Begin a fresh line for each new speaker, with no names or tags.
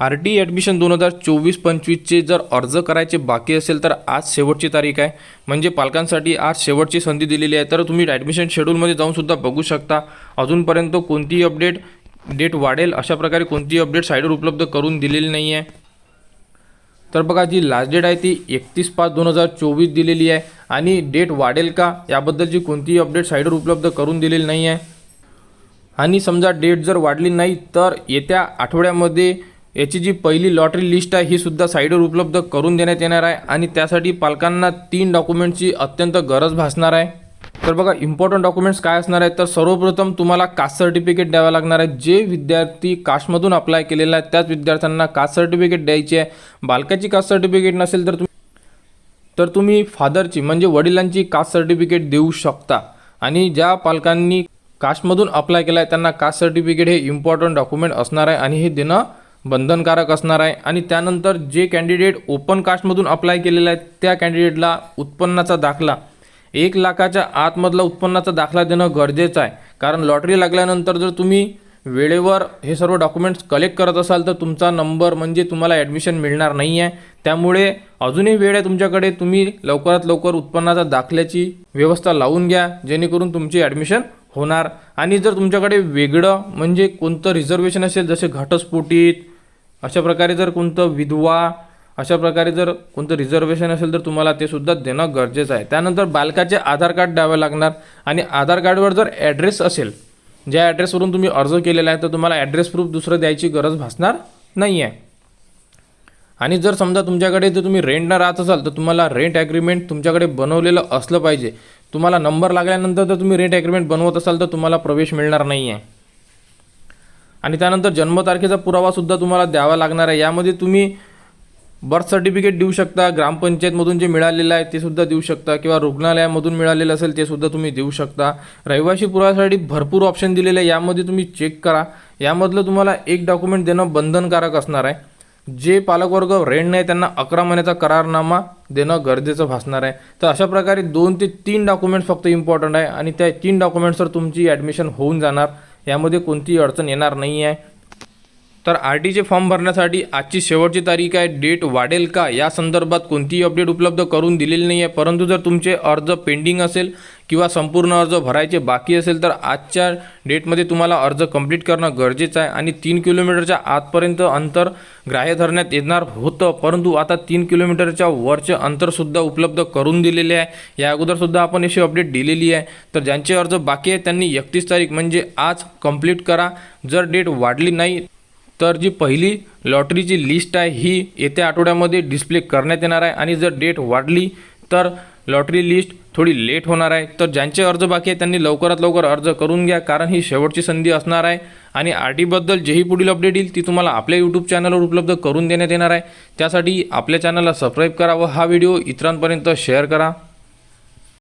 R T admission दोन हजार चोवीस पंचवीसचे जर अर्ज करायचे बाकी असेल तर आज शेवटची तारीख आहे. म्हणजे पालकांसाठी आज शेवटची संधी दिलेली आहे. तर तुम्ही ॲडमिशन शेड्यूलमध्ये जाऊनसुद्धा बघू शकता. अजूनपर्यंत कोणतीही अपडेट डेट वाढेल अशा प्रकारे कोणतीही अपडेट साईडवर उपलब्ध करून दिलेली नाही आहे. तर बघा जी लास्ट डेट आहे ती एकतीस पाच दोन हजार चोवीस दिलेली आहे. आणि डेट वाढेल का याबद्दलची कोणतीही अपडेट साईडवर उपलब्ध करून दिलेली नाही आहे. आणि समजा डेट जर वाढली नाही तर येत्या आठवड्यामध्ये याची जी पहिली लॉटरी लिस्ट आहे ही सुद्धा साईडवर उपलब्ध करून देण्यात येणार आहे. आणि त्यासाठी पालकांना तीन डॉक्युमेंटची अत्यंत गरज भासणार आहे. तर बघा इम्पॉर्टंट डॉक्युमेंट्स काय असणार आहेत? तर सर्वप्रथम तुम्हाला कास्ट सर्टिफिकेट द्यावं लागणार आहे जे विद्यार्थी कास्टमधून अप्लाय केलेला आहे त्याच विद्यार्थ्यांना कास्ट सर्टिफिकेट द्यायची आहे. बालकाची कास्ट सर्टिफिकेट नसेल तर तुम्ही तर तुम्ही फादरची म्हणजे वडिलांची कास्ट सर्टिफिकेट देऊ शकता. आणि ज्या पालकांनी कास्टमधून अप्लाय केला आहे त्यांना कास्ट सर्टिफिकेट हे इम्पॉर्टंट डॉक्युमेंट असणार आहे. आणि हे देणं बंधनकारक असणार आहे. आणि त्यानंतर जे कॅन्डिडेट ओपन कास्टमधून अप्लाय केलेला आहे त्या कॅन्डिडेटला उत्पन्नाचा दाखला. एक लाखाच्या आतमधला उत्पन्नाचा दाखला देणं गरजेचं आहे. कारण लॉटरी लागल्यानंतर जर तुम्ही वेळेवर हे सर्व डॉक्युमेंट्स कलेक्ट करत असाल तर तुमचा नंबर म्हणजे तुम्हाला ॲडमिशन मिळणार नाही आहे त्यामुळे अजूनही वेळ आहे तुमच्याकडे. तुम्ही लवकरात लवकर उत्पन्नाचा दाखल्याची व्यवस्था लावून घ्या. जेणेकरून तुमची ॲडमिशन होणार. आणि जर तुमच्याकडे वेगळं म्हणजे कोणतं रिझर्वेशन असेल जसे घटस्फोटीत अशा प्रकारे जर कोणतं विधवा अशा प्रकारे जर कोणतं रिझर्वेशन असेल तर तुम्हाला ते सुद्धा देणं गरजेचं आहे. त्यानंतर बालकाचे आधार कार्ड द्यावे लागणार आणि आधार कार्डवर जर ॲड्रेस असेल ज्या ॲड्रेसवरून तुम्ही अर्ज केलेला आहे तर तुम्हाला ॲड्रेस प्रूफ दुसरं द्यायची गरज भासणार नाही आहे आणि जर समजा तुमच्याकडे जर तुम्ही रेंटनं राहत असाल तर तुम्हाला रेंट ॲग्रीमेंट तुमच्याकडे बनवलेलं असलं पाहिजे. तुम्हाला नंबर लागल्यानंतर जर तुम्ही रेंट ॲग्रीमेंट बनवत असाल तर तुम्हाला प्रवेश मिळणार नाही आहे आणि त्यानंतर जन्मतारखेचा पुरावासुद्धा तुम्हाला द्यावा लागणार आहे. यामध्ये तुम्ही बर्थ सर्टिफिकेट देऊ शकता ग्रामपंचायतमधून जे मिळालेलं आहे ते सुद्धा देऊ शकता किंवा रुग्णालयामधून मिळालेलं असेल ते सुद्धा तुम्ही देऊ शकता. रहिवाशी पुराव्यासाठी भरपूर ऑप्शन दिलेले आहे. यामध्ये तुम्ही चेक करा. यामधलं तुम्हाला एक डॉक्युमेंट देणं बंधनकारक असणार आहे. जे पालकवर्ग रेंट नाही त्यांना अकरा महिन्याचा करारनामा देणं गरजेचं भासणार आहे. तर अशा प्रकारे दोन ते तीन डॉक्युमेंट्स फक्त इम्पॉर्टंट आहे आणि त्या तीन डॉक्युमेंट्सवर तुमची ॲडमिशन होऊन जाणार. यामध्ये कोणतीही अडचण येणार नाही आहे तर आर टीचे फॉर्म भरण्यासाठी आजची शेवटची तारीख आहे. डेट वाढेल का? या संदर्भात कोणतीही अपडेट उपलब्ध करून दिलेली नाही आहे परंतु जर तुमचे अर्ज पेंडिंग असेल किंवा संपूर्ण अर्ज भरायचे बाकी असेल तर आजच्या डेटमध्ये तुम्हाला अर्ज कंप्लीट करणं गरजेचं आहे. आणि तीन किलोमीटरच्या आतपर्यंत अंतर ग्राह्य धरण्यात येणार होतं. परंतु आता तीन किलोमीटरच्या वरचे अंतरसुद्धा उपलब्ध करून दिलेले आहे. या अगोदरसुद्धा आपण अशी अपडेट दिलेली आहे. तर ज्यांचे अर्ज बाकी आहेत त्यांनी एकतीस तारीख म्हणजे आज कंप्लीट करा. जर डेट वाढली नाही तर जी पहिली लॉटरीची लिस्ट आहे ही येत्या आठवड्यामध्ये डिस्प्ले करण्यात येणार आहे. आणि जर डेट वाढली तर लॉटरी लिस्ट थोडी लेट होणार आहे. तर ज्यांचे अर्ज बाकी आहे त्यांनी लवकरात लवकर अर्ज करून घ्या कारण ही शेवटची संधी असणार आहे. आणि आर टीबद्दल जेही पुढील अपडेट येईल ती तुम्हाला आपल्या यूट्यूब चॅनलवर उपलब्ध करून देण्यात येणार आहे. त्यासाठी आपल्या चॅनलला सबस्क्राईब करा व हा व्हिडिओ इतरांपर्यंत शेअर करा.